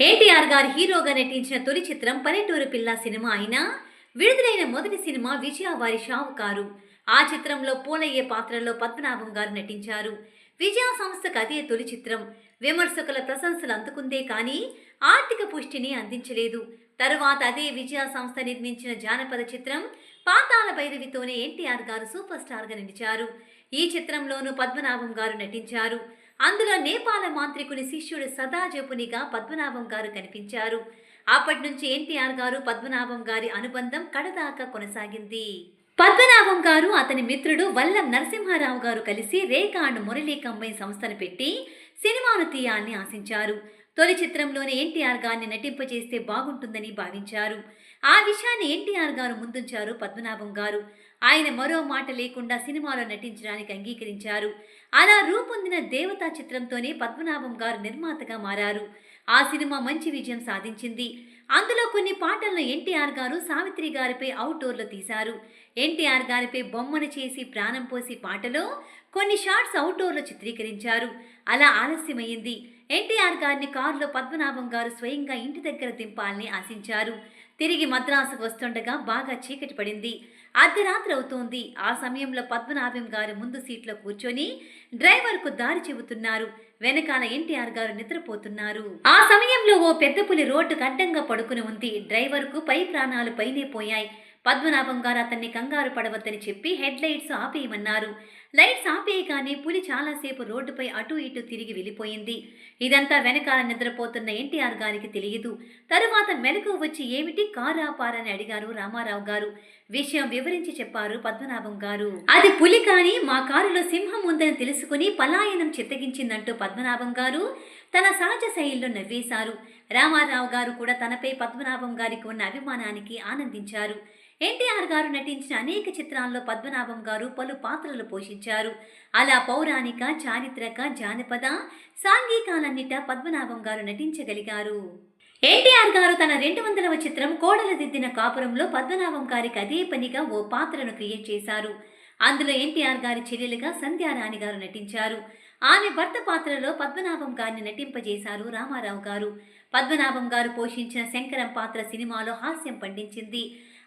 ఎన్టీఆర్ గారు హీరోగా నటించిన తొలి చిత్రం పల్లెటూరు పిల్ల సినిమా అయినా విడుదలైన మొదటి సినిమా విజయ వారి షావుకారు. ఆ చిత్రంలో పూలయ్యే పాత్రలో పద్మనాభం గారు నటించారు. విజయ సంస్థకు అదే తొలి చిత్రం. విమర్శకుల ప్రశంసలు అందుకుందే కానీ ఆర్థిక పుష్టిని అందించలేదు. తరువాత అదే విజయ సంస్థ నిర్మించిన జానపద చిత్రం పాతాళ భైరవితోనే ఎన్టీఆర్ గారు సూపర్ స్టార్గా నిలిచారు ఈ చిత్రంలోనూ పద్మనాభం గారు నటించారు. అందులో నేపాల మాంత్రికుని శిష్యుడు సదాజపునిగా పద్మనాభం గారు కనిపించారు. అప్పటి నుంచి ఎన్టీఆర్ గారు పద్మనాభం గారి అనుబంధం కడదాకా కొనసాగింది. పద్మనాభం గారు అతని మిత్రుడు వల్లం నరసింహారావు గారు కలిసి రేఖా అండ్ మురళీ కంబైన్ సంస్థను పెట్టి సినిమాను తీయాలని ఆశించారు. తొలి చిత్రంలోనే ఎన్టీఆర్ గారిని నటింపజేస్తే బాగుంటుందని భావించారు. ఆ విషయాన్ని ఎన్టీఆర్ గారు ముందుంచారు పద్మనాభం గారు. ఆయన మరో మాట లేకుండా సినిమాలో నటించడానికి అంగీకరించారు. అలా రూపొందిన దేవతా చిత్రంతోనే పద్మనాభం గారు నిర్మాతగా మారారు. ఆ సినిమా మంచి విజయం సాధించింది. అందులో కొన్ని పాటలను ఎన్టీఆర్ గారు సావిత్రి గారిపై అవుట్డోర్లో తీశారు. ఎన్టీఆర్ గారిపై బొమ్మను చేసి ప్రాణం పోసి పాటలో కొన్ని షార్ట్స్ అవుట్డోర్లో చిత్రీకరించారు. అలా ఆలస్యమైంది. ఎన్టీఆర్ గారిని కారులో పద్మనాభం గారు స్వయంగా ఇంటి దగ్గర దింపాలని ఆశించారు. తిరిగి మద్రాసుకు వస్తుండగా బాగా చీకటి పడింది. అర్ధరాత్రి అవుతోంది. ఆ సమయంలో పద్మనాభం గారు ముందు సీట్లో కూర్చొని డ్రైవర్కు దారి చెబుతున్నారు. వెనకాల ఎన్టీఆర్ గారు నిద్రపోతున్నారు. ఆ సమయంలో ఓ పెద్ద పులి రోడ్డుకు అడ్డంగా పడుకుని ఉంది. డ్రైవర్కు పై ప్రాణాలు పైనే పోయాయి. పద్మనాభం గారు అతన్ని కంగారు పడవద్దని చెప్పి హెడ్ లైట్స్ ఆపేయమన్నారు. లైట్స్ ఆపేయగానే పులి చాలాసేపు రోడ్డుపై అటు ఇటు తిరిగి వెళ్ళిపోయింది. ఇదంతా వెనకాల నిద్రపోతున్న ఎన్టీఆర్ గారికి తెలియదు. తరువాత మెలకు వచ్చి ఏమిటి కారు ఆపారని అడిగారు రామారావు గారు. విషయం వివరించి చెప్పారు పద్మనాభం గారు. అది పులి కానీ మా కారులో సింహం ఉందని తెలుసుకుని పలాయనం చిత్తగించిందంటూ పద్మనాభం గారు తన సహజ శైలిలో నవ్వేశారు. రామారావు గారు కూడా తనపై పద్మనాభం గారికి ఉన్న అభిమానానికి ఆనందించారు. ఎన్టీఆర్ గారు నటించిన అనేక చిత్రాల్లో పద్మనాభం గారు పలు పాత్రలు పోషించారు. అలా పౌరాణిక చారిత్రక జానపద సాంఘికాలన్నిట పద్మనాభం గారు నటించగలిగారు. ఎన్టీఆర్ గారు తన రెండు వందలవ చిత్రం కోడల దిద్దిన కాపురంలో పద్మనాభం గారికి అదే పనిగా ఓ పాత్రను క్రియేట్ చేశారు. అందులో ఎన్టీఆర్ గారి చెల్లెలుగా సంధ్యారాణి గారు నటించారు. ఆమె భర్త పాత్రలో పద్మనాభం గారిని నటింపజేశారు రామారావు గారు. పద్మనాభం గారు పోషించిన శంకరం పాత్ర సినిమాలో హాస్యం పండించింది.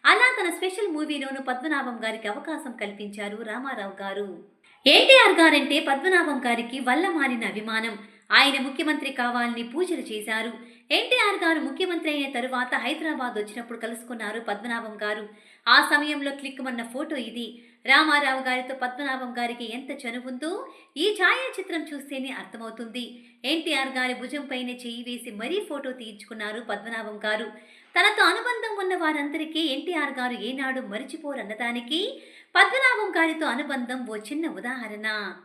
అలా తన స్పెషల్ మూవీలోనూ పద్మనాభం గారికి అవకాశం కల్పించారు రామారావు గారు. ఎన్టీఆర్ గారంటే పద్మనాభం గారికి వల్ల మారిన అభిమానం. ఆయన ముఖ్యమంత్రి కావాలని పూజలు చేశారు. ఎన్టీఆర్ గారు ముఖ్యమంత్రి అయిన తరువాత హైదరాబాద్ వచ్చినప్పుడు కలుసుకున్నారు పద్మనాభం గారు. ఆ సమయంలో క్లిక్కుమన్న ఫోటో ఇది. రామారావు గారితో పద్మనాభం గారికి ఎంత చనువుందో ఈ ఛాయాచిత్రం చూస్తేనే అర్థమవుతుంది. ఎన్టీఆర్ గారి భుజంపైనే చేయి వేసి మరీ ఫోటో తీయించుకున్నారు పద్మనాభం గారు. తనతో అనుబంధం ఉన్న వారందరికీ ఎన్టీఆర్ గారు ఏనాడు మరిచిపోరన్నదానికి పద్మనాభం గారితో అనుబంధం ఓ చిన్న ఉదాహరణ.